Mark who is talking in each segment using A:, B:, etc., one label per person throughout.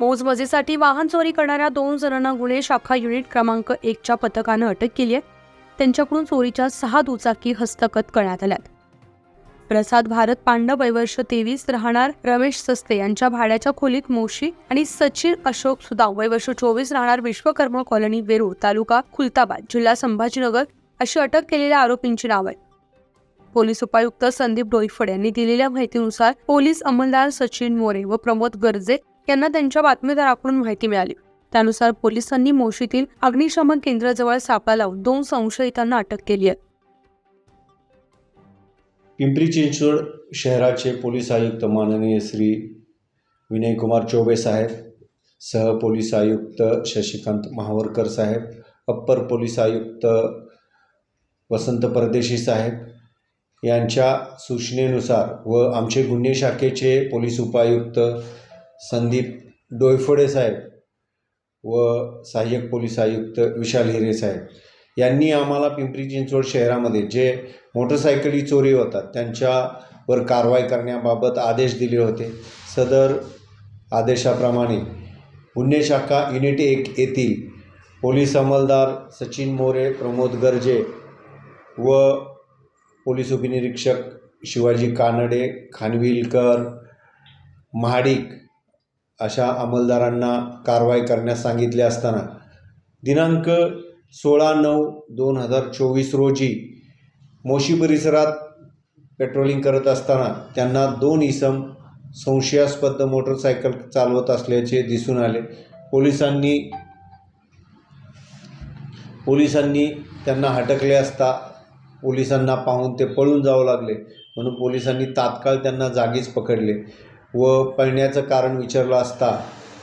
A: मोजमजेसाठी वाहन चोरी करणाऱ्या दोन जणांना गुन्हे शाखा युनिट क्रमांक एकच्या पथकानं अटक केली आहे. त्यांच्याकडून चोरीच्या सहा दुचाकी हस्तगत करण्यात आल्यात. प्रसाद भारत पांडव वयवर्ष तेवीस राहणार रमेश सस्ते यांच्या भाड्याच्या खोलीत मोशी आणि सचिन अशोक सुदाव वयवर्ष चोवीस राहणार विश्वकर्मा कॉलनी वेरूळ तालुका खुलताबाद जिल्हा संभाजीनगर अशी अटक केलेल्या आरोपींची नाव आहेत. पोलीस उपायुक्त संदीप डोईफड यांनी दिलेल्या माहितीनुसार पोलीस अंमलदार सचिन मोरे व प्रमोद गर्जे यांना त्यांच्या बातमीदाराकडून माहिती मिळाली. त्यानुसार पोलिसांनी मोशीतील अग्निशमन केंद्राजवळ सापळा लावून दोन संशयितांना अटक केली आहे.
B: पिंपरी चिंचवड शहराचे पोलीस आयुक्त माननीय श्री विनयकुमार चौबे साहेब सह पोलीस आयुक्त शशिकांत महावरकर साहेब अप्पर पोलीस आयुक्त वसंत परदेशी साहेब यांच्या सूचनेनुसार व आमचे गुन्हे शाखेचे पोलीस उपायुक्त संदीप डोयफोडे साहेब व सहाय्यक पोलीस आयुक्त विशाल हिरे साहेब यांनी आम्हाला पिंपरी चिंचवड शहरामध्ये जे मोटरसायकली चोरी होतात त्यांच्यावर कारवाई करण्याबाबत आदेश दिले होते. सदर आदेशाप्रमाणे गुन्हे शाखा युनिट एक येथील पोलीस अंमलदार सचिन मोरे प्रमोद गर्जे व पोलीस उपनिरीक्षक शिवाजी कानडे खानविलकर महाडिक अशा अंमलदारांना कारवाई करण्यास सांगितले असताना दिनांक सोळा नऊ दोन हजार चोवीस रोजी मोशी परिसरात पेट्रोलिंग करत असताना त्यांना दोन इसम संशयास्पद मोटरसायकल चालवत असल्याचे दिसून आले. पोलिसांनी पोलिसांनी त्यांना हटकले असता पोलिसांना पाहून ते पळून जावं लागले. म्हणून पोलिसांनी तात्काळ त्यांना जागीच पकडले. व पळण्याचं कारण विचारलं असता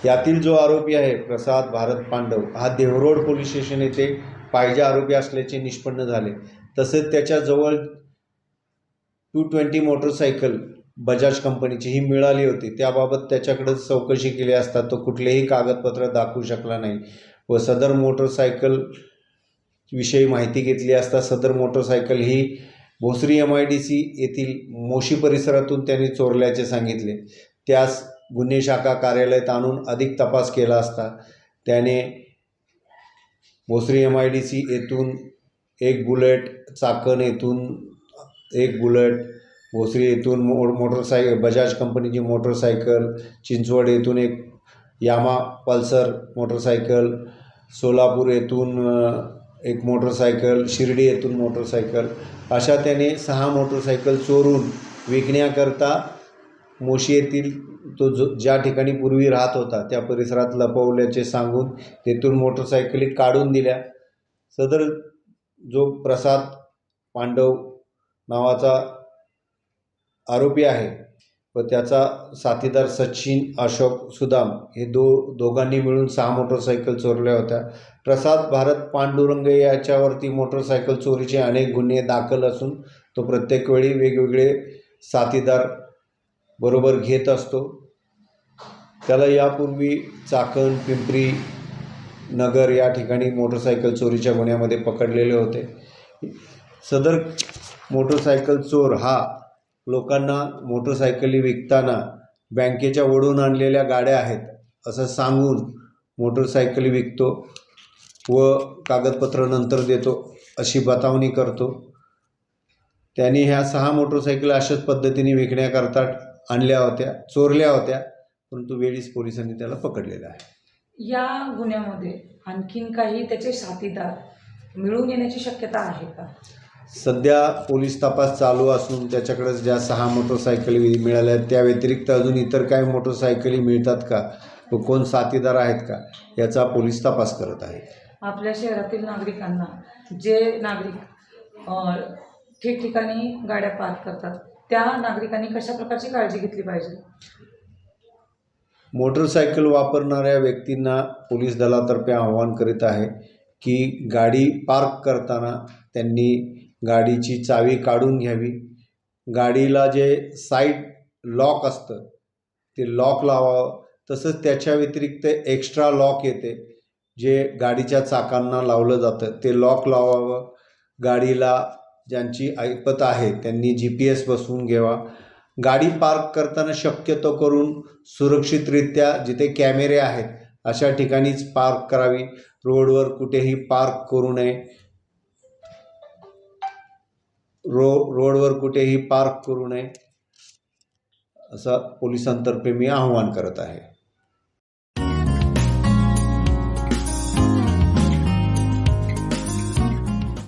B: यातील जो आरोपी आहे प्रसाद भारत पांडव हा देवरोड पोलीस स्टेशन येथे पाहिजे आरोपी असल्याचे निष्पन्न झाले. तसेच त्याच्याजवळ टू ट्वेंटी मोटरसायकल बजाज कंपनीची ही मिळाली होती. त्याबाबत त्याच्याकडे चौकशी केली असता तो कुठलेही कागदपत्र दाखवू शकला नाही व सदर मोटरसायकल विषयी माहिती घेतली असता सदर motorcycle he Bhosari M I D C येथील मोशी परिसरातून त्यांनी चोरल्याचे सांगितले. त्यास गुन्हे शाखा कार्यालयात आणून अधिक तपास केला असता त्याने Bhosari M I D C येथून एक बुलेट चाकण येथून एक बुलेट भोसरी येथून मो मोटरसाय बजाज कंपनीची मोटरसायकल चिंचवड येथून एक यामा पल्सर मोटरसायकल सोलापूर येथून एक मोटरसायकल शिर्डी येथून मोटरसायकल अशा त्याने सहा मोटरसायकल चोरून विकण्याकरता मोशी येथील तो जो ज्या ठिकाणी पूर्वी राहत होता त्या परिसरात लपवल्याचे सांगून तेथून मोटरसायकली काढून दिल्या. सदर जो प्रसाद पांडव नावाचा आरोपी आहे व त्याचा साथीदार सचिन अशोक सुदाम हे दो दोघांनी मिळून सहा मोटरसायकल चोरल्या होत्या. प्रसाद भारत पांडुरंग याच्यावरती मोटरसायकल चोरीचे अनेक गुन्हे दाखल असून तो प्रत्येक वेळी वेगवेगळे साथीदार बरोबर घेत असतो. त्याला यापूर्वी चाकण पिंपरी नगर या ठिकाणी मोटरसायकल चोरीच्या गुन्ह्यामध्ये पकडलेले होते. सदर मोटरसायकल चोर हा लोकांना मोटरसायकली विकताना बँकेच्या ओढून आणलेल्या गाड्या आहेत असं सांगून मोटरसायकली विकतो व कागदपत्र नंतर देतो अशी बतावणी करतो. त्यांनी ह्या सहा मोटरसायकल अशाच पद्धतीने विकण्याकरता आणल्या होत्या चोरल्या होत्या परंतु वेळीच पोलिसांनी त्याला पकडलेलं आहे.
C: या गुन्ह्यामध्ये आणखीन काही त्याचे साथीदार मिळून येण्याची शक्यता आहे का?
B: सध्या पोलीस तपास चालू असून त्याच्याकडे ज्या सहा मोटरसायकली मिळाल्या आहेत, त्या व्यतिरिक्त अजून इतर काही मोटरसायकली मिळतात का? व कोण साथीदार आहेत का? याचा पोलीस तपास करत आहे.
C: आपल्या शहरातील नागरिकांना जे नागरिक अ, ठिकठिकाणी गाड्या पार्क करतात त्या नागरिकांनी कशा प्रकारची काळजी घेतली पाहिजे?
B: मोटरसायकल वापरणाऱ्या व्यक्तींना पोलीस दलातर्फे आवाहन करीत आहे की गाडी पार्क करताना त्यांनी गाडीची चावी काढून घ्यावी. गाडीला जे साईड लॉक असतं ते लॉक लावावं. तसंच त्याच्या व्यतिरिक्त एक्स्ट्रा लॉक येते. जे गाडीच्या चाकांना लावलं जातं ते लॉक लावावं. गाडीला ज्यांची ऐपत आहे त्यांनी जी पी एस बसवून घ्यावा. गाडी पार्क करताना शक्यतो करून सुरक्षितरित्या जिथे कॅमेरे आहेत अशा ठिकाणीच पार्क करावी. रोडवर कुठेही पार्क करू नये. रो रोडवर कुठेही पार्क करू नये असं पोलिसांतर्फे मी आव्हान करत आहे.